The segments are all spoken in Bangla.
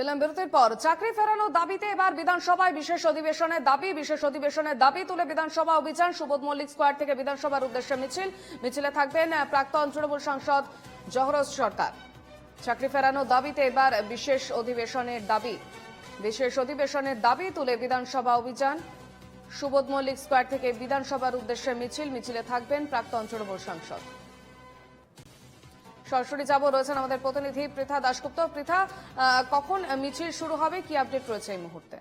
ফিল্ম বিরতির পর। চাকরি ফেরানোর দাবিতে এবার বিধানসভায় বিশেষ অধিবেশনের দাবি। বিশেষ অধিবেশনের দাবি তুলে বিধানসভা অভিযান। সুবোধ মল্লিক স্কোয়ার থেকে বিধানসভার উদ্দেশ্যে মিছিল। মিছিলে থাকবেন প্রাক্তন তৃণমূল সাংসদ জহরজ সরকার। চাকরি ফেরানোর দাবিতে এবার বিশেষ অধিবেশনের দাবি। বিশেষ অধিবেশনের দাবি তুলে বিধানসভা অভিযান। সুবোধ মল্লিক স্কোয়ার থেকে বিধানসভার উদ্দেশ্যে মিছিল। মিছিলে থাকবেন প্রাক্তন তৃণমূল সাংসদ। সরাসরি যাব, রয়েছেন আমাদের প্রতিনিধি পৃথা দাশগুপ্ত। পৃথা কখন মিছিল শুরু হবে? কি আপডেট রয়েছে এই মুহূর্তে?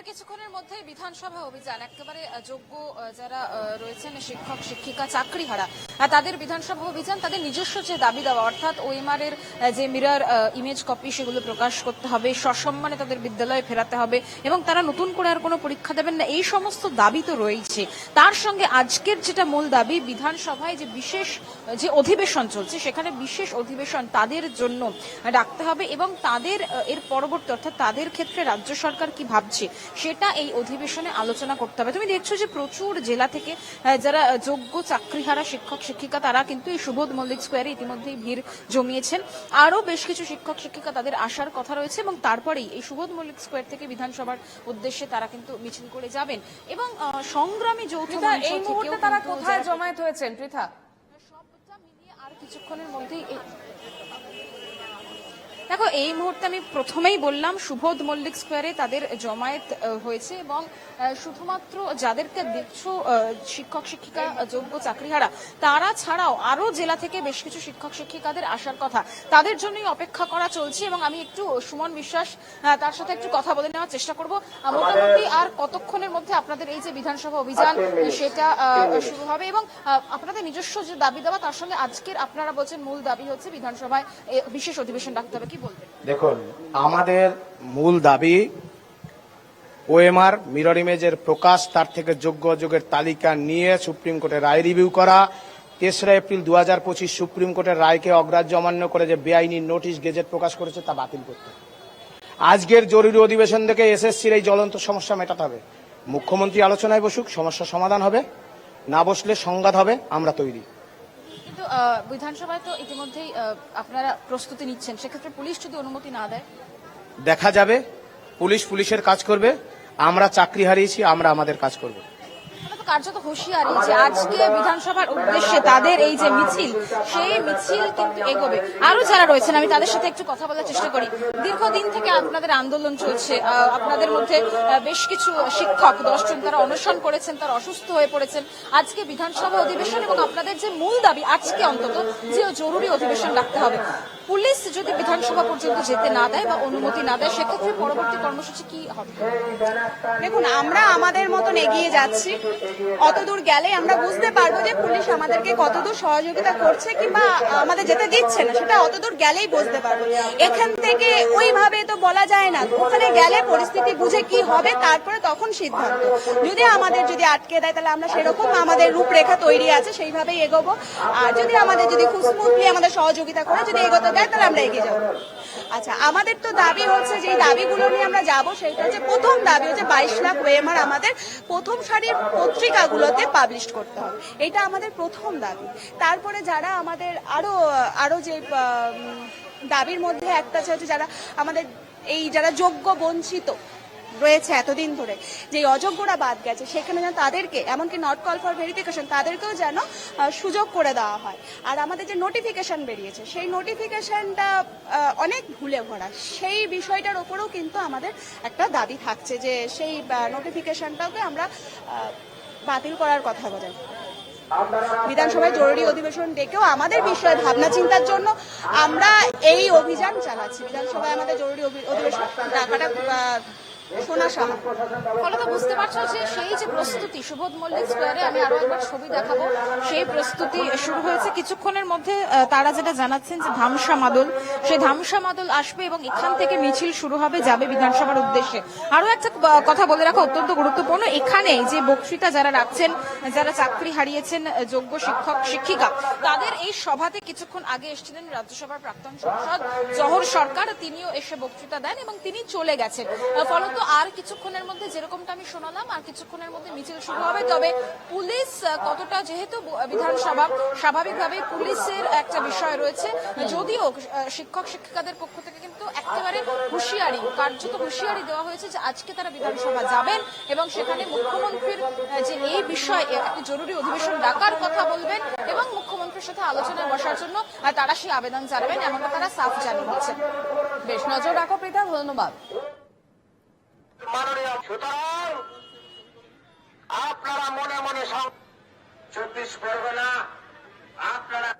আর কিছুক্ষণের মধ্যে বিধানসভা অভিযান, একেবারে যোগ্য যারা রয়েছেন শিক্ষক, শিক্ষিকা, চাকরিহারা তাদের বিধানসভা অভিযান, তাদের নিজস্ব যে দাবি দেওয়া, অর্থাৎ ওএমআর এর যে মিরর ইমেজ কপি সেগুলো প্রকাশ করতে হবে, সসম্মানে তাদের বিদ্যালয়ে ফেরাতে হবে এবং তারা নতুন করে আর কোনো পরীক্ষা দেবেন না, এই সমস্ত দাবি তো রয়েছে। তার সঙ্গে আজকের যেটা মূল দাবি, বিধানসভায় যে বিশেষ, যে অধিবেশন চলছে, সেখানে বিশেষ অধিবেশন তাদের জন্য ডাকতে হবে এবং তাদের এর পরবর্তী, অর্থাৎ তাদের ক্ষেত্রে রাজ্য সরকার কি ভাবছে সেটা এই অধিবেশনে আলোচনা করতে হবে। তুমি দেখছ যে প্রচুর জেলা থেকে যারা যোগ্য চাকরিহারা শিক্ষক শিক্ষিকা তারা কিন্তু এই সুবোধ মল্লিক স্কোয়ারে ইতিমধ্যেই ভিড় জমিয়েছেন। আরও বেশ কিছু শিক্ষক শিক্ষিকা তাদের আসার কথা রয়েছে এবং তারপরেই এই সুবোধ মল্লিক স্কোয়ার থেকে বিধানসভার উদ্দেশ্যে তারা কিন্তু মিছিল করে যাবেন। এবং সংগ্রামী যৌথ এই মুহূর্তে তারা কোথায় জমায়েত হয়েছেন পৃথা? সবটা মিলিয়ে আর কিছুক্ষণের মধ্যেই এই- দেখো এই মুহূর্তে আমি প্রথমেই বললাম সুবোধ মল্লিক স্কোয়ারে তাদের জমায়েত হয়েছে এবং শুধুমাত্র যাদেরকে দেখছ শিক্ষক শিক্ষিকা যোগ্য চাকরিহারা তারা ছাড়াও আরও জেলা থেকে বেশ কিছু শিক্ষক শিক্ষিকাদের আসার কথা। তাদের জন্যই অপেক্ষা করা চলছে এবং আমি একটু সুমন বিশ্বাস তার সাথে একটু কথা বলে নেওয়ার চেষ্টা করব। মোটামুটি আর কতক্ষণের মধ্যে আপনাদের এই যে বিধানসভা অভিযান সেটা আহ, শুরু হবে এবং আপনাদের নিজস্ব যে দাবি দেওয়া তার সঙ্গে আজকের আপনারা বলছেন মূল দাবি হচ্ছে বিধানসভায় বিশেষ অধিবেশন ডাকতে হবে। কি দেখুন, আমাদের মূল দাবি ওএমআর মিরর ইমেজের প্রকাশ, তার থেকে যোগ্য অযোগ্যের তালিকা নিয়ে সুপ্রিম কোর্টে রায় রিভিউ করা। তেসরা এপ্রিল দু হাজার পঁচিশ সুপ্রিম কোর্টের রায়কে অগ্রাহ্য অমান্য করে যে বেআইনি নোটিশ, গেজেট প্রকাশ করেছে, তা বাতিল করতে আজকের জরুরি অধিবেশন থেকে এসএসসির এই জ্বলন্ত সমস্যা মেটাতে হবে। মুখ্যমন্ত্রী আলোচনায় বসুক, সমস্যা সমাধান হবে। না বসলে সংঘাত হবে, আমরা তৈরি। কিন্তু বিধানসভায় তো ইতিমধ্যেই আপনারা প্রস্তুতি নিচ্ছেন। সেক্ষেত্রে পুলিশ যদি অনুমতি না দেয়? দেখা যাবে। পুলিশ পুলিশের কাজ করবে। আমরা চাকরি হারিয়েছি, আমরা আমাদের কাজ করব। কার্যত হুঁশিয়ারি যে আজকে বিধানসভার উদ্দেশ্যে তাদের এই যে মিছিল, সেই মিছিল কিন্তু এগোবে। আরও যারা রয়েছেন, আমি তাদের সাথে একটু কথা বলার চেষ্টা করি। দীর্ঘদিন থেকে আপনাদের আন্দোলন চলছে আপনাদের মধ্যে বেশ কিছু শিক্ষক, দশজন তারা অনশন করেছেন, তারা অসুস্থ হয়ে পড়েছেন। আজকে বিধানসভা অধিবেশন এবং আপনাদের যে মূল দাবি, আজকে অন্তত, যে জরুরি অধিবেশন ডাকতে হবে। পুলিশ যদি বিধানসভা পর্যন্ত যেতে না দেয় বা অনুমতি না দেয়, সেক্ষেত্রে পরবর্তী কর্মসূচি কি হবে? দেখুন, আমরা আমাদের মতন এগিয়ে যাচ্ছি। অতদূর গেলে আমরা বুঝতে পারব যে পুলিশ আমাদেরকে কতদূর সহযোগিতা করছে কিংবা আমাদের যেতে দিচ্ছে না, সেটা অতদূর গেলেই বুঝতে পারব। এখান থেকে ওইভাবে তো বলা যায় না, ওখানে গেলে পরিস্থিতি বুঝে কি হবে, তারপরে তখন সিদ্ধান্ত। যদি আমাদের যদি আটকে দেয়, তাহলে আমরা সেরকম আমাদের রূপরেখা তৈরি আছে, সেইভাবেই এগোবো। আর যদি আমাদের যদি খুব স্মুথলি আমাদের সহযোগিতা করে, যদি এগোতে দেয় তাহলে আমরা এগিয়ে যাব। আচ্ছা আমাদের তো দাবি হচ্ছে যে দাবিগুলো নিয়ে আমরা যাব, সেটা হচ্ছে প্রথম দাবি হচ্ছে বাইশ লাখ ওয়েমার আমাদের প্রথম সারির পত্রিকাগুলোতে পাবলিশ করতে হবে। এটা আমাদের প্রথম দাবি। তারপরে যারা আমাদের আরও আরও যে দাবির মধ্যে একটা হচ্ছে যারা আমাদের এই যারা যোগ্য বঞ্চিত রয়েছে এতদিন ধরে। যে অযোগ্যরা বাদ গেছে, সেখানে যেন তাদেরকে, এমনকি নট কল ফর ভেরিফিকেশন তাদেরকেও যেন সুযোগ করে দেওয়া হয়। আর আমাদের যে নোটিফিকেশন বেরিয়েছে, সেই নোটিফিকেশনটা অনেক ভুলে ভরা। সেই বিষয়টার ওপরেও কিন্তু আমাদের একটা দাবি থাকছে যে, সেই নোটিফিকেশনটাকে আমরা বাতিল করার কথা বলে বিধানসভায় জরুরি অধিবেশন ডেকেও আমাদের বিষয়ে ভাবনা চিন্তার জন্য আমরা এই অভিযান চালাচ্ছি। বিধানসভায় আমাদের জরুরি অধিবেশন, ডাকাটা সেই যে প্রস্তুতি, সুবোধ মল্লিক আমি আরও একবার ছবি দেখাবো। সেই প্রস্তুতি শুরু হয়েছে কিছুক্ষণের মধ্যে তারা যেটা জানাচ্ছেন যে ধামসা মাদল, সেই ধামসা মাদল আসবে এবং এখান থেকে মিছিল শুরু হবে, যাবে বিধানসভার উদ্দেশ্যে। আরও একটা কথা বলে রাখা অত্যন্ত গুরুত্বপূর্ণ। এখানে যে বক্তৃতা যারা রাখছেন, যারা চাকরি হারিয়েছেন, যোগ্য শিক্ষক, শিক্ষিকা, তাদের এই সভাতে কিছুক্ষণ আগে এসেছিলেন রাজ্যসভার প্রাক্তন সংসদ জহর সরকার। তিনিও এসে বক্তৃতা দেন এবং তিনি চলে গেছেন। ফলত আর কিছুক্ষণের মধ্যে যেরকমটা আমি শোনালাম, আর কিছুক্ষণের মধ্যে মিছিল শুরু হবে। তবে পুলিশ কতটা যেহেতু বিধানসভা, স্বাভাবিকভাবে পুলিশের একটা বিষয় রয়েছে। যদিও শিক্ষক, শিক্ষিকাদের পক্ষ থেকে কিন্তু একেবারে হুঁশিয়ারি, কার্যত হুঁশিয়ারি দেওয়া হয়েছে যে আজকে তারা বিধানসভা যাবেন এবং সেখানে মুখ্যমন্ত্রীর যে এই বিষয়ে একটি জরুরি অধিবেশন ডাকার কথা বলবেন এবং মুখ্যমন্ত্রীর সাথে আলোচনায় বসার জন্য তারা সেই আবেদন জানাবেন, এমনটা তারা সাফ জানিয়েছেন বেশ, নজর রাখো প্রীতা, ধন্যবাদ। আপনারা মনে মনে চব্বিশ পরগনা, আপনারা